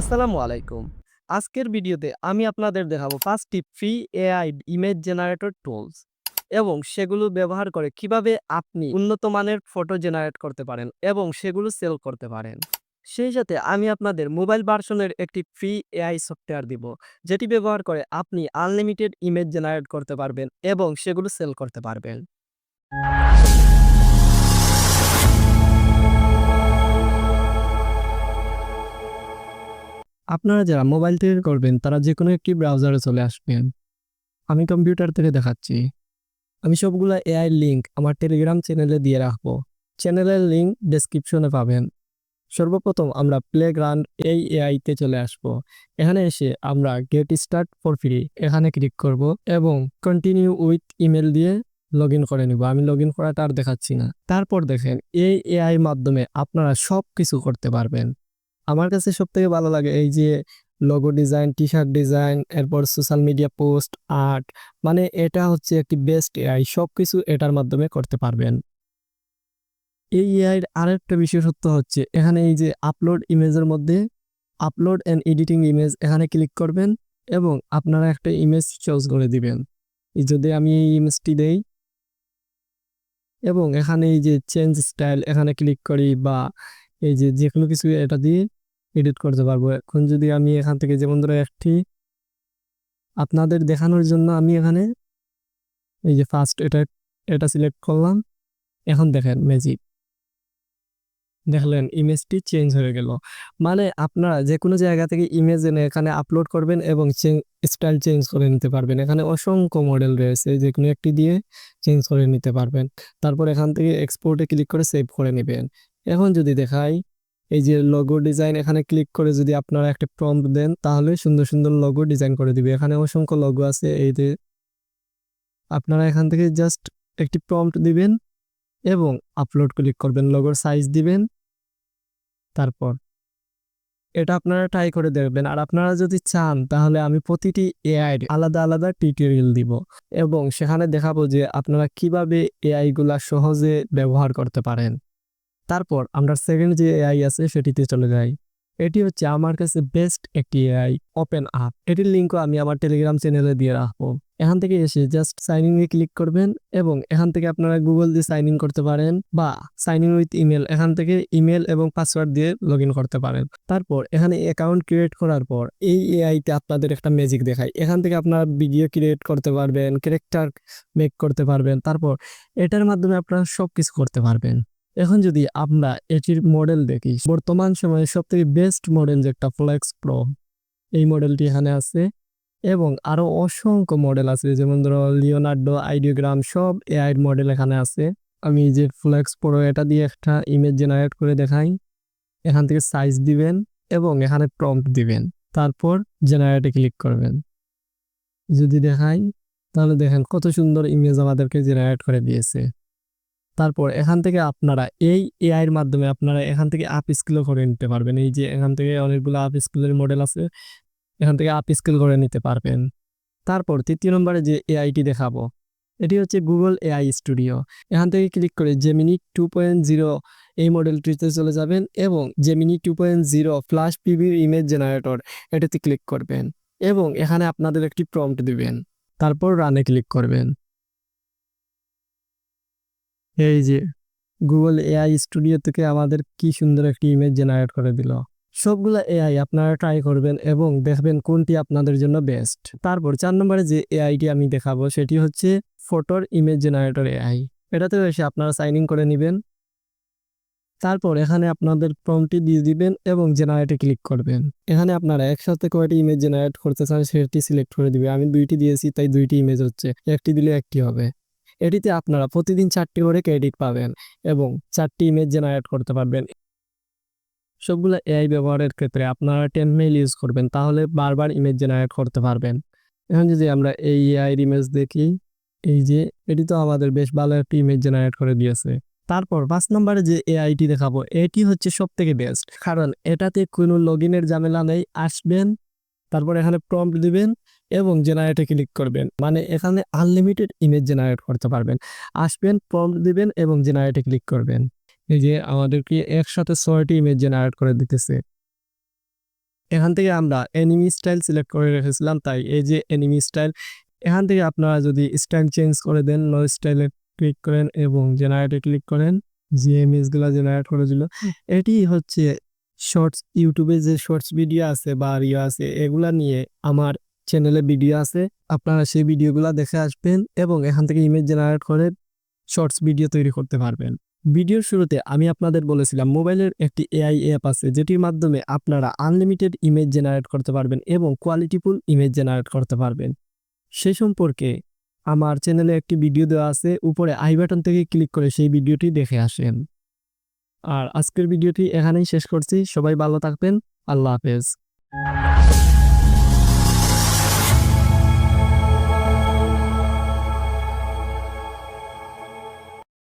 আসসালামু আলাইকুম। আজকের ভিডিওতে আমি আপনাদের দেখাবো পাঁচটি free AI image generator tools এবং সেগুলো ব্যবহার করে কীভাবে আপনি উন্নত মানের ফটো জেনারেট করতে পারেন এবং সেগুলো সেল করতে পারেন। সেই সাথে আমি আপনাদের মোবাইল ভার্সনের একটি ফ্রি এআই সফটওয়্যার দিব, যেটি ব্যবহার করে আপনি আনলিমিটেড ইমেজ জেনারেট করতে পারবেন এবং সেগুলো সেল করতে পারবেন। আপনারা যারা মোবাইল থেকে করবেন, তারা যে কোনো একটি ব্রাউজারে চলে আসবেন। আমি কম্পিউটার থেকে দেখাচ্ছি। আমি সবগুলা এআই লিঙ্ক আমার টেলিগ্রাম চ্যানেলে দিয়ে রাখব। চ্যানেলের লিঙ্ক ডেসক্রিপশনে পাবেন। সর্বপ্রথম আমরা প্লে প্লেগ্রাউন্ড এই এআইতে চলে আসব। এখানে এসে আমরা গেট স্টার্ট ফর ফ্রি এখানে ক্লিক করব এবং কন্টিনিউ উইথ ইমেল দিয়ে লগ ইন করে নিব। আমি লগ ইন করাটা আর দেখাচ্ছি না। তারপর দেখেন, এই এআই মাধ্যমে আপনারা সব কিছু করতে পারবেন। আমার কাছে সব থেকে ভালো লাগে এই যে logo design T shirt design এরপর সোশ্যাল মিডিয়া পোস্ট আর্ট মানে এটা হচ্ছে একটি বেস্ট এআই সব কিছু এটার মাধ্যমে করতে পারবেন। এই এআইয়ের আরেকটা বিশেষত্ব হচ্ছে, এখানে এই যে আপলোড ইমেজের মধ্যে আপলোড অ্যান্ড এডিটিং ইমেজ এখানে ক্লিক করবেন এবং আপনারা একটা ইমেজ চুজ করে দিবেন। যদি আমি এই ইমেজটি দেই এবং এখানে এই যে চেঞ্জ স্টাইল এখানে ক্লিক করি বা এই যে যে কোনো কিছু এটা দিয়ে এডিট করতে পারব। এখন যদি আমি এখান থেকে যেমন ধরো একটি আপনাদের দেখানোর জন্য আমি এখানে এই যে ফার্স্ট এটা এটা সিলেক্ট করলাম। এখন দেখেন ম্যাজিক দেখলেন ইমেজটি চেঞ্জ হয়ে গেল। মানে আপনারা যে কোনো জায়গা থেকে ইমেজ এনে এখানে আপলোড করবেন এবং স্টাইল চেঞ্জ করে নিতে পারবেন। এখানে অসংখ্য মডেল রয়েছে যে কোনো একটি দিয়ে চেঞ্জ করে নিতে পারবেন। তারপর এখান থেকে এক্সপোর্টে ক্লিক করে সেভ করে নেবেন। এখন যদি দেখাই এই যে লোগো ডিজাইন এখানে ক্লিক করে যদি আপনারা একটা প্রম্পট দেন, তাহলে সুন্দর সুন্দর লোগো ডিজাইন করে দিবে। এখানে অসংখ্য লোগো আছে, এই যে আপনারা এখান থেকে জাস্ট একটি প্রম্পট দিবেন এবং আপলোড ক্লিক করবেন লোগোর সাইজ দিবেন, তারপর এটা আপনারা ট্রাই করে দেখবেন। আর আপনারা যদি চান, তাহলে আমি প্রতিটি এআই আলাদা আলাদা টিউটোরিয়াল দিব এবং সেখানে দেখাবো যে আপনারা কীভাবে এআই গুলা সহজে ব্যবহার করতে পারেন। তারপর আমরা সেকেন্ড যে এআই আছে সেটিতে চলে যাই। এটি হচ্ছে আমার কাছে বেস্ট একটি এআই ওপেন আপ এটির লিঙ্কও আমি আমার টেলিগ্রাম চ্যানেলে দিয়ে রাখব। এখান থেকে এসে জাস্ট সাইন ইন ক্লিক করবেন এবং এখান থেকে আপনারা গুগল দিয়ে সাইন ইন করতে পারেন বা সাইন ইন উইথ ইমেল এখান থেকে ইমেল এবং পাসওয়ার্ড দিয়ে লগ করতে পারেন। তারপর এখানে অ্যাকাউন্ট ক্রিয়েট করার পর এই এআইতে আপনাদের একটা ম্যাজিক দেখায়। এখান থেকে আপনারা ভিডিও ক্রিয়েট করতে পারবেন ক্যারেক্টার মেক করতে পারবেন। তারপর এটার মাধ্যমে আপনারা সব কিছু করতে পারবেন। এখন যদি আমরা এটির মডেল দেখি, বর্তমান সময়ে সব থেকে বেস্ট মডেল যেটা ফ্লেক্স প্রো এই মডেলটি এখানে আছে। এবং আরও অসংখ্য মডেল আছে, যেমন ধরো লিওনার্ডো আইডিওগ্রাম সব এআই মডেল এখানে আছে। আমি যে ফ্লেক্স প্রো এটা দিয়ে একটা ইমেজ জেনারেট করে দেখাই। এখান থেকে সাইজ দিবেন এবং এখানে প্রম্পট দিবেন। তারপর জেনারেটে ক্লিক করবেন। যদি দেখাই, তাহলে দেখেন কত সুন্দর ইমেজ আমাদেরকে জেনারেট করে দিয়েছে। তারপর এখান থেকে আপনারা এই এআই এর মাধ্যমে আপনারা এখান থেকে আপ স্কিলও করে নিতে পারবেন। এই যে এখান থেকে অনেকগুলো আপ স্কিলের মডেল আছে, এখান থেকে আপ স্কিল করে নিতে পারবেন। তারপর তৃতীয় নম্বরে যে এআইটি দেখাবো, এটি হচ্ছে গুগল এআই স্টুডিও এখান থেকে ক্লিক করে জেমিনি টু পয়েন্ট জিরো এই মডেলটিতে চলে যাবেন এবং Gemini two point zero flash পিভির image generator এটাতে ক্লিক করবেন এবং এখানে আপনাদের একটি প্রম্পট দিবেন। তারপর রানে ক্লিক করবেন। এই যে গুগল এআই স্টুডিও থেকে আমাদের কি সুন্দর একটি ইমেজ জেনারেট করে দিল। সবগুলো এআই আপনারা ট্রাই করবেন এবং দেখবেন কোনটি আপনাদের জন্য বেস্ট তারপর চার নম্বরে যে এআইটি আমি দেখাবো, সেটি হচ্ছে ফটোর ইমেজ জেনারেটর এআই এটাতে এসে আপনারা সাইন ইন করে নেবেন। তারপর এখানে আপনাদের প্রমটি দিয়ে দিবেন এবং জেনারেটে ক্লিক করবেন। এখানে আপনারা একসাথে কয়টি ইমেজ জেনারেট করতে চান, সেটি সিলেক্ট করে দিবে। আমি দুইটি দিয়েছি, তাই দুইটি ইমেজ হচ্ছে। একটি দিলে একটি হবে। এটিতে আপনারা প্রতিদিন চারটি করে ক্রেডিট পাবেন এবং চারটি ইমেজ জেনারেট করতে পারবেন। সবগুলো এআই ব্যবহারের ক্ষেত্রে আপনারা টেন মেইল ইউজ করবেন, তাহলে বারবার ইমেজ জেনারেট করতে পারবেন। এখন যদি আমরা এই এআই ইমেজ দেখি, এই যে এটি তো আমাদের বেশ ভালো একটি ইমেজ জেনারেট করে দিয়েছে। তারপর পাঁচ নম্বরে যে এআইটি দেখাবো, এটি হচ্ছে সব থেকে বেস্ট কারণ এটাতে কোনো লগ ইনের ঝামেলা নেই, আসবেন, তারপর এখানে প্রম্পট দিবেন এবং জেনারেটে ক্লিক করবেন। মানে এখানে আনলিমিটেড ইমেজ জেনারেট করতে পারবেন। আসবেন প্রম্পট দিবেন এবং জেনারেটে ক্লিক করবেন। এই যে আমাদেরকে একসাথে ছয়টি ইমেজ জেনারেট করে দিতেছে। এখান থেকে আমরা এনিমি স্টাইল সিলেক্ট করে রেখেছিলাম, তাই এই যে এনিমি স্টাইল এখান থেকে আপনারা যদি স্টাইল চেঞ্জ করে দেন নো স্টাইলে ক্লিক করেন এবং জেনারেটে ক্লিক করেন, যে ইমেজগুলো জেনারেট করে দিল এটি হচ্ছে শর্টস ইউটিউবে যে শর্টস ভিডিও আছে বা রিও আছে, এগুলা নিয়ে আমার চ্যানেলে ভিডিও আছে, আপনারা সেই ভিডিওগুলো দেখে আসবেন এবং এখান থেকে ইমেজ জেনারেট করে শর্টস ভিডিও তৈরি করতে পারবেন। ভিডিওর শুরুতে আমি আপনাদের বলেছিলাম, মোবাইলের একটি এআই অ্যাপ আছে, যেটির মাধ্যমে আপনারা আনলিমিটেড ইমেজ জেনারেট করতে পারবেন এবং কোয়ালিটিফুল ইমেজ জেনারেট করতে পারবেন। সে সম্পর্কে আমার চ্যানেলে একটি ভিডিও দেওয়া আছে, উপরে আই বাটন থেকে ক্লিক করে সেই ভিডিওটি দেখে আসেন। আর আজকের ভিডিওটি এখানেই শেষ করছি, সবাই ভালো থাকবেন, আল্লাহ হাফেজ।